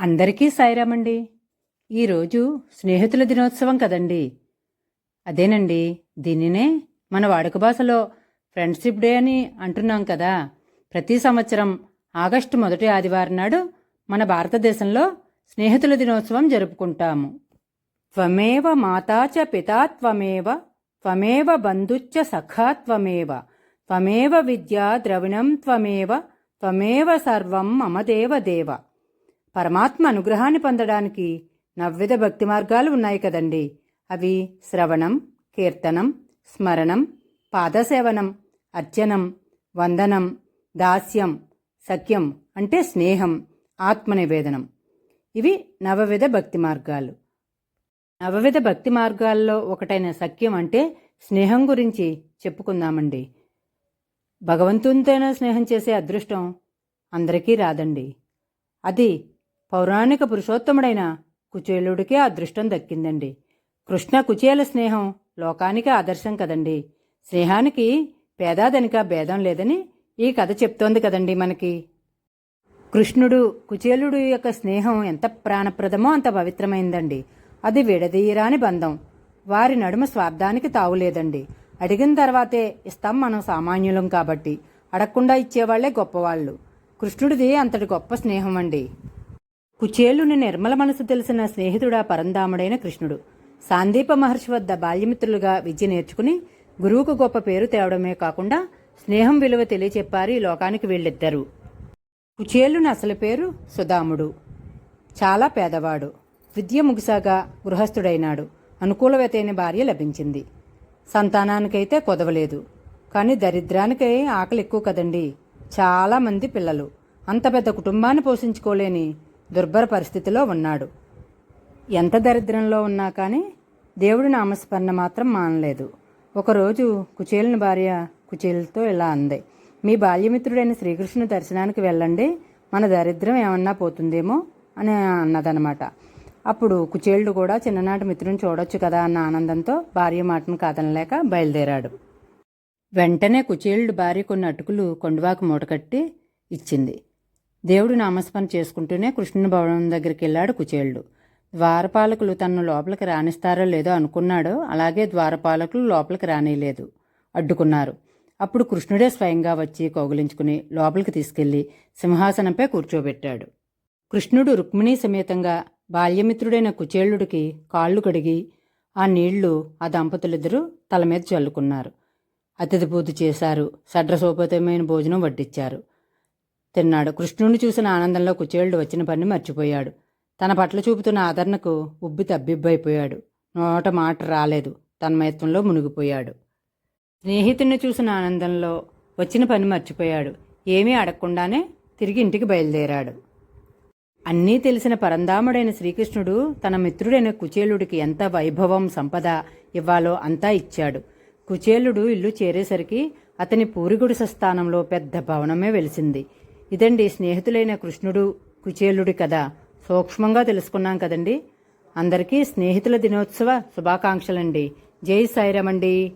అందరికీ సాయిరామండి. ఈరోజు స్నేహితుల దినోత్సవం కదండి. అదేనండి దీనినే మన వాడుక భాషలో ఫ్రెండ్షిప్ డే అని అంటున్నాం కదా. ప్రతి సంవత్సరం ఆగస్టు మొదటి ఆదివారం నాడు మన భారతదేశంలో స్నేహితుల దినోత్సవం జరుపుకుంటాము. త్వమేవ మాతా చ పితా త్వమేవ త్వమేవ బంధుచ్చ సఖా త్వమేవ త్వమేవ విద్యా ద్రవిణం త్వమేవ త్వమేవ సర్వం మమ దేవ దేవ. పరమాత్మ అనుగ్రహాన్ని పొందడానికి నవ్విధ భక్తి మార్గాలు ఉన్నాయి కదండి. అవి శ్రవణం కీర్తనం స్మరణం పాదసేవనం అర్చనం వందనం దాస్యం సఖ్యం అంటే స్నేహం ఆత్మనివేదనం. ఇవి నవవిధ భక్తి మార్గాలు. నవవిధ భక్తి మార్గాల్లో ఒకటైన సఖ్యం అంటే స్నేహం గురించి చెప్పుకుందామండి. భగవంతునితోనే స్నేహం చేసే అదృష్టం అందరికీ రాదండి. అది పౌరాణిక పురుషోత్తముడైన కుచేలుడికే అదృష్టం దక్కిందండి. కృష్ణ కుచేల స్నేహం లోకానికి ఆదర్శం కదండి. స్నేహానికి పేదాదనిక భేదం లేదని ఈ కథ చెప్తోంది కదండి మనకి. కృష్ణుడు కుచేలుడు యొక్క స్నేహం ఎంత ప్రాణప్రదమో అంత పవిత్రమైందండి. అది విడదీయరాని బంధం. వారి నడుమ స్వార్థానికి తావులేదండి అడిగిన తర్వాతే ఇస్తాం మనం సామాన్యులం కాబట్టి. అడగకుండా ఇచ్చేవాళ్ళే గొప్పవాళ్ళు. కృష్ణుడిది అంతటి గొప్ప స్నేహం అండి. కుచేలుని నిర్మల మనసు తెలిసిన స్నేహితుడా పరంధాముడైన కృష్ణుడు. సాందీప మహర్షి వద్ద బాల్యమిత్రులుగా విద్య నేర్చుకుని గురువుకు గొప్ప పేరు తేవడమే కాకుండా స్నేహం విలువ తెలియచెప్పారు ఈ లోకానికి వీళ్ళిద్దరు. కుచేలుని అసలు పేరు సుధాముడు. చాలా పేదవాడు. విద్య ముగిసాగా గృహస్థుడైనాడు. అనుకూలవతైన భార్య లభించింది. సంతానానికైతే కొదవలేదు. కానీ దరిద్రానికై ఆకలి ఎక్కువ కదండి చాలామంది పిల్లలు. అంత పెద్ద కుటుంబాన్ని పోషించుకోలేని దుర్భర పరిస్థితిలో ఉన్నాడు. ఎంత దరిద్రంలో ఉన్నా కానీ దేవుడి నామస్మరణ మాత్రం మానలేదు. ఒకరోజు కుచేలుని భార్య కుచేలుతో ఇలా అంది. మీ బాల్యమిత్రుడైన శ్రీకృష్ణుని దర్శనానికి వెళ్ళండి. మన దరిద్రం ఏమన్నా పోతుందేమో? అని అన్నదనమాట అప్పుడు కుచేలుడు కూడా చిన్ననాటి మిత్రుని చూడొచ్చు కదా అన్న ఆనందంతో భార్య మాటను కాదనలేక బయలుదేరాడు. వెంటనే కుచేలుడు భార్య కొన్ని అటుకులు కొండవాకు మూటకట్టి ఇచ్చింది. దేవుడు నామస్మరణ చేసుకుంటూనే కృష్ణుని భవనం దగ్గరికి వెళ్ళాడు కుచేలుడు. ద్వారపాలకులు తనను లోపలికి రాణిస్తారో లేదో అనుకున్నాడో అలాగే ద్వారపాలకులు లోపలికి రానిలేదు. అడ్డుకున్నారు. అప్పుడు కృష్ణుడే స్వయంగా వచ్చి కౌగులించుకుని లోపలికి తీసుకెళ్ళి సింహాసనంపై కూర్చోబెట్టాడు. కృష్ణుడు రుక్మిణీ సమేతంగా బాల్యమిత్రుడైన కుచేలుడికి కాళ్ళు కడిగి ఆ నీళ్ళు ఆ దంపతులిద్దరూ తల మీద చల్లుకున్నారు. అతిథి పూజ చేశారు. సడ్రసోపేతమైన భోజనం వడ్డించారు తిన్నాడు. కృష్ణుని చూసిన ఆనందంలో కుచేలుడు వచ్చిన పని మర్చిపోయాడు. తన పట్ల చూపుతున్న ఆదరణకు ఉబ్బి తబ్బిబ్బైపోయాడు. నోట మాట రాలేదు. తన్మయత్వంలో మునిగిపోయాడు. స్నేహితుడిని చూసిన ఆనందంలో వచ్చిన పని మర్చిపోయాడు. ఏమీ అడగకుండానే తిరిగి ఇంటికి బయలుదేరాడు. అన్నీ తెలిసిన పరంధాముడైన శ్రీకృష్ణుడు తన మిత్రుడైన కుచేలుడికి ఎంత వైభవం సంపద ఇవ్వాలో అంతా ఇచ్చాడు. కుచేలుడు ఇల్లు చేరేసరికి అతని పూరిగుడిస స్థానంలో పెద్ద భవనమే వెలిసింది. ఇదండి స్నేహితులైన కృష్ణుడు కుచేలుడి కథ. సూక్ష్మంగా తెలుసుకున్నాం కదండి. అందరికీ స్నేహితుల దినోత్సవ శుభాకాంక్షలండి. జై సాయిరామండి.